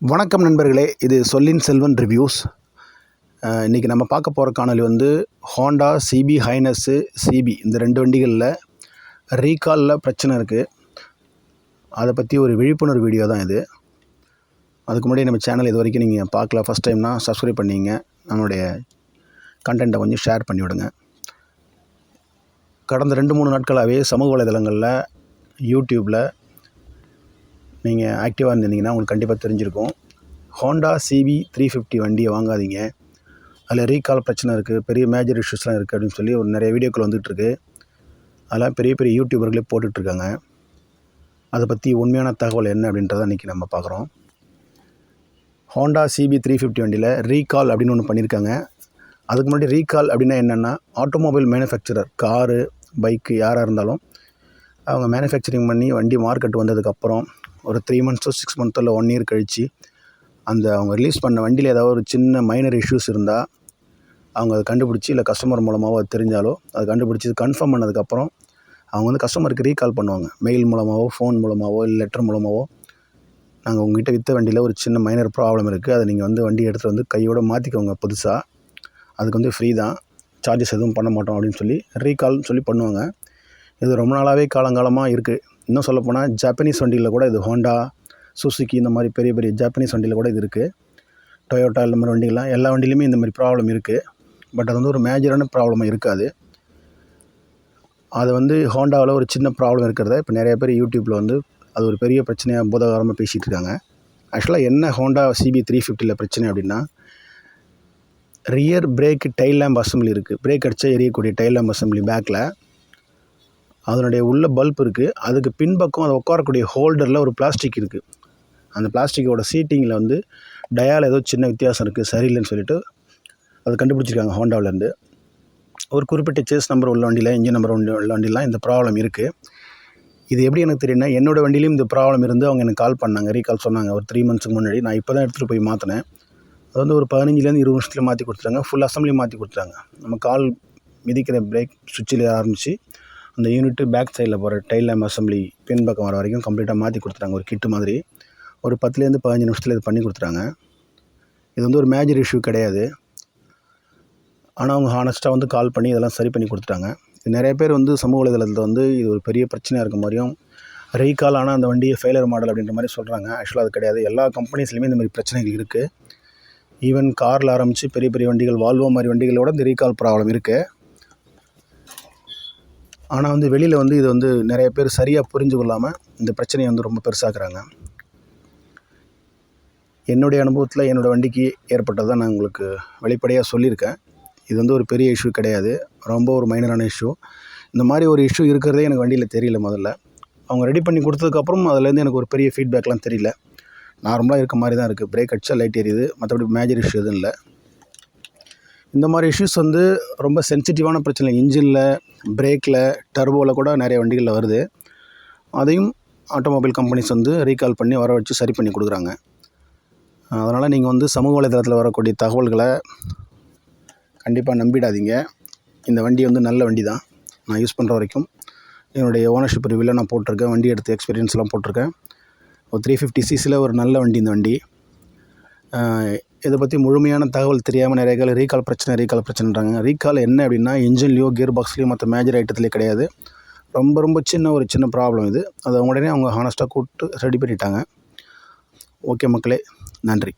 வணக்கம் நண்பர்களே இது சொல்லின் செல்வன் ரிவ்யூஸ். இன்றைக்கி நம்ம பார்க்க போகிற காணொலி வந்து ஹோண்டா சிபி ஹைனஸ்ஸு சிபி இந்த ரெண்டு வண்டிகளில் ரீகாலில் பிரச்சனை இருக்குது அதை பற்றி ஒரு விழிப்புணர்வு வீடியோ தான் இது. அதுக்கு முன்னாடி நம்ம சேனல் இது வரைக்கும் நீங்கள் பார்க்கல ஃபஸ்ட் டைம்னா சப்ஸ்கிரைப் பண்ணிங்க. நம்மளுடைய கண்டென்ட்டை கொஞ்சம் ஷேர் பண்ணிவிடுங்க கடந்த ரெண்டு மூணு நாட்களாகவே சமூக வலைதளங்களில் யூடியூப்பில் நீங்கள் ஆக்டிவாக இருந்திருந்தீங்கன்னா உங்களுக்கு கண்டிப்பாக தெரிஞ்சிருக்கும். ஹோண்டா சிபி த்ரீ ஃபிஃப்டி வண்டியை வாங்காதீங்க. அதில் ரீகால் பிரச்சனை இருக்குது பெரிய மேஜர் இஷ்யூஸ்லாம் இருக்குது அப்படின்னு சொல்லி ஒரு நிறைய வீடியோக்கள் வந்துகிட்ருக்கு அதெல்லாம் பெரிய பெரிய யூடியூபர்களே போட்டுட்ருக்காங்க அதை பற்றி உண்மையான தகவல் என்ன அப்படின்றத இன்றைக்கி நம்ம பார்க்குறோம். ஹோண்டா சிபி த்ரீ ஃபிஃப்டி வண்டியில் ரீகால் அப்படின்னு ஒன்று பண்ணியிருக்காங்க. அதுக்கு முன்னாடி ரீகால் அப்படின்னா என்னென்னா ஆட்டோமொபைல் மேனுஃபேக்சரர் காரு பைக்கு யாராக இருந்தாலும் அவங்க மேனுஃபேக்சரிங் பண்ணி வண்டி மார்க்கெட் வந்ததுக்கப்புறம் ஒரு த்ரீ மந்த்ஸோ சிக்ஸ் மந்த்தோ இல்லை ஒன் இயர் கழித்து அந்த அவங்க ரிலீஸ் பண்ண வண்டியில் ஏதாவது ஒரு சின்ன மைனர் இஷ்யூஸ் இருந்தால் அவங்க அதை கண்டுபிடிச்சி இல்லை கஸ்டமர் மூலமாகவோ அது தெரிஞ்சாலோ அது கண்டுபிடிச்சி கன்ஃபார்ம் பண்ணதுக்கப்புறம் அவங்க வந்து கஸ்டமருக்கு ரீகால் பண்ணுவாங்க. மெயில் மூலமாகவோ ஃபோன் மூலமாகவோ இல்லை லெட்டர் மூலமாகவோ நாங்கள் உங்ககிட்ட விற்ற வண்டியில் ஒரு சின்ன மைனர் ப்ராப்ளம் இருக்குது அதை நீங்கள் வந்து வண்டி எடுத்துகிட்டு வந்து கையோடு மாற்றிக்கோங்க புதுசாக அதுக்கு வந்து ஃப்ரீ தான். சார்ஜஸ் எதுவும் பண்ண மாட்டோம் அப்படின்னு சொல்லி ரீகால்னு சொல்லி பண்ணுவாங்க. இது ரொம்ப நாளாகவே காலங்காலமாக இருக்குது இன்னும் சொல்லப்போனால் ஜாப்பனீஸ் வண்டியில் கூட இது ஹோண்டா சுசுக்கி இந்த மாதிரி பெரிய பெரிய ஜாப்பனீஸ் வண்டியில் கூட இது இருக்குது டொயோட்டா இந்த மாதிரி வண்டிகள்லாம் எல்லா வண்டியிலுமே இந்த மாதிரி ப்ராப்ளம் இருக்குது பட் அது வந்து ஒரு மேஜரான ப்ராப்ளமாக இருக்காது. அது வந்து ஹோண்டாவில் ஒரு சின்ன ப்ராப்ளம் இருக்கிறத இப்போ நிறைய பேர் யூடியூப்பில் வந்து அது ஒரு பெரிய பிரச்சனையாக பூதகாரமாக பேசிகிட்டு இருக்காங்க. ஆக்சுவலாக என்ன ஹோண்டா சிபி த்ரீ ஃபிஃப்டியில் பிரச்சனை அப்படின்னா rear brake tail lamp assembly இருக்குது பிரேக் அடித்தா எரியக்கூடிய டைல் லேம்ப் அசம்பிளி பேக்கில் அதனுடைய உள்ள பல்ப் இருக்குது அதுக்கு பின்பக்கம் அதை உட்காரக்கூடிய ஹோல்டரில் ஒரு பிளாஸ்டிக் இருக்குது அந்த பிளாஸ்டிக்கோட சீட்டிங்கில் வந்து டயால் ஏதோ சின்ன வித்தியாசம் இருக்குது சரியில்லைன்னு சொல்லிட்டு அதை கண்டுபிடிச்சிருக்காங்க ஹோண்டாவிலேருந்து ஒரு குறிப்பிட்ட சேஸ் நம்பர் உள்ள வண்டியில் இன்ஜின் நம்பர் உள்ள வண்டிலாம் இந்த ப்ராப்ளம் இருக்குது இது எப்படி எனக்கு தெரியும்னா என்னோடய வண்டியிலையும் இந்த ப்ராப்ளம் இருந்து அவங்க எனக்கு கால் பண்ணாங்க ரீகால் சொன்னாங்க. ஒரு த்ரீ மந்த்ஸுக்கு முன்னாடி நான் இப்போ தான் எடுத்துகிட்டு போய் மாற்றினேன் அது வந்து ஒரு பதினஞ்சுலேருந்து இருபது நிமிஷத்தில் மாற்றி கொடுத்துட்டாங்க. ஃபுல் அசம்பிளி மாற்றி கொடுத்துட்டாங்க. நம்ம கால் மிதிக்கிற பிரேக் சுவிட்சில் ஆரம்பித்து அந்த யூனிட்டு பேக் சைடில் போகிற டைல் லேம் அசம்பிளி பின் பக்கம் வர வரைக்கும் கம்ப்ளீட்டாக மாற்றி கொடுத்துட்டாங்க. ஒரு கிட்டு மாதிரி. ஒரு பத்துலேருந்து பதினஞ்சு நிமிஷத்தில் இது பண்ணி கொடுத்துட்டாங்க. இது வந்து ஒரு மேஜர் இஷ்யூ கிடையாது. ஆனால் அவங்க ஹானஸ்ட்டாக வந்து கால் பண்ணி இதெல்லாம் சரி பண்ணி கொடுத்துட்டாங்க. இது நிறைய பேர் வந்து சமூக வலைதளத்தில் வந்து இது ஒரு பெரிய பிரச்சனையாக இருக்க மாதிரியும் ரீகால் ஆனால் அந்த வண்டியை ஃபெயிலர் மாடல் அப்படின்ற மாதிரி சொல்கிறாங்க ஆக்சுவலாக அது கிடையாது. எல்லா கம்பெனிஸ்லையுமே இந்த மாதிரி பிரச்சனைகள் இருக்குது ஈவன் காரில் ஆரம்பித்து பெரிய பெரிய வண்டிகள் வால்வோ மாதிரி வண்டிகளோட இந்த ரீகால் ப்ராப்ளம் இருக்குது ஆனால் வந்து வெளியில் வந்து இது வந்து நிறைய பேர் சரியாக புரிஞ்சு கொள்ளாமல் இந்த பிரச்சனையை வந்து ரொம்ப பெருசாக்குறாங்க. என்னுடைய அனுபவத்தில் என்னோடய வண்டிக்கு ஏற்பட்டதை நான் உங்களுக்கு வெளிப்படையாக சொல்லியிருக்கேன். இது வந்து ஒரு பெரிய இஷ்யூ கிடையாது. ரொம்ப ஒரு மைனரான இஷ்யூ இந்த மாதிரி ஒரு இஷ்யூ இருக்கிறதே எனக்கு வண்டியில் தெரியல முதல்ல. அவங்க ரெடி பண்ணி கொடுத்ததுக்கப்புறம் அதுலேருந்து எனக்கு ஒரு பெரிய ஃபீட்பேக்லாம் தெரியல. நார்மலாக இருக்க மாதிரி தான் இருக்குது பிரேக் அடிச்சா லைட் எரியுது மற்றபடி மேஜர் இஷ்யூ எதுவும் இல்லை. இந்த மாதிரி இஷ்யூஸ் வந்து ரொம்ப சென்சிட்டிவான பிரச்சனை. இன்ஜினில் பிரேக்கில் டர்போவில் கூட நிறைய வண்டிகளில் வருது. அதையும் ஆட்டோமொபைல் கம்பெனிஸ் வந்து ரீகால் பண்ணி வர வச்சு சரி பண்ணி கொடுக்குறாங்க. அதனால் நீங்கள் வந்து சமூக வலைதளத்தில் வரக்கூடிய தகவல்களை கண்டிப்பாக நம்பிடாதீங்க. இந்த வண்டி வந்து நல்ல வண்டி தான் நான் யூஸ் பண்ணுற வரைக்கும். என்னுடைய ஓனர்ஷிப் ரிவியூவில் நான் போட்டிருக்கேன். வண்டி எடுத்த எக்ஸ்பீரியன்ஸ்லாம் போட்டிருக்கேன். ஒரு த்ரீ ஃபிஃப்டி சிசியில் ஒரு நல்ல வண்டி இந்த வண்டி. இதை பற்றி முழுமையான தகவல் தெரியாமல் நிறைய கால் ரீகால் பிரச்சனை ரீகால் பிரச்சனைன்றாங்க. ரீகால் என்ன அப்படின்னா இன்ஜின்லேயோ கியர் பாக்ஸ்லேயோ மற்ற மேஜர் ஐட்டத்துலேயே கிடையாது. ரொம்ப ரொம்ப சின்ன ஒரு சின்ன ப்ராப்ளம் இது. அதை உடனே அவங்க ஹானஸ்ட்டாக கூப்பிட்டு ரெடி பண்ணிட்டாங்க. ஓகே மக்களே நன்றி.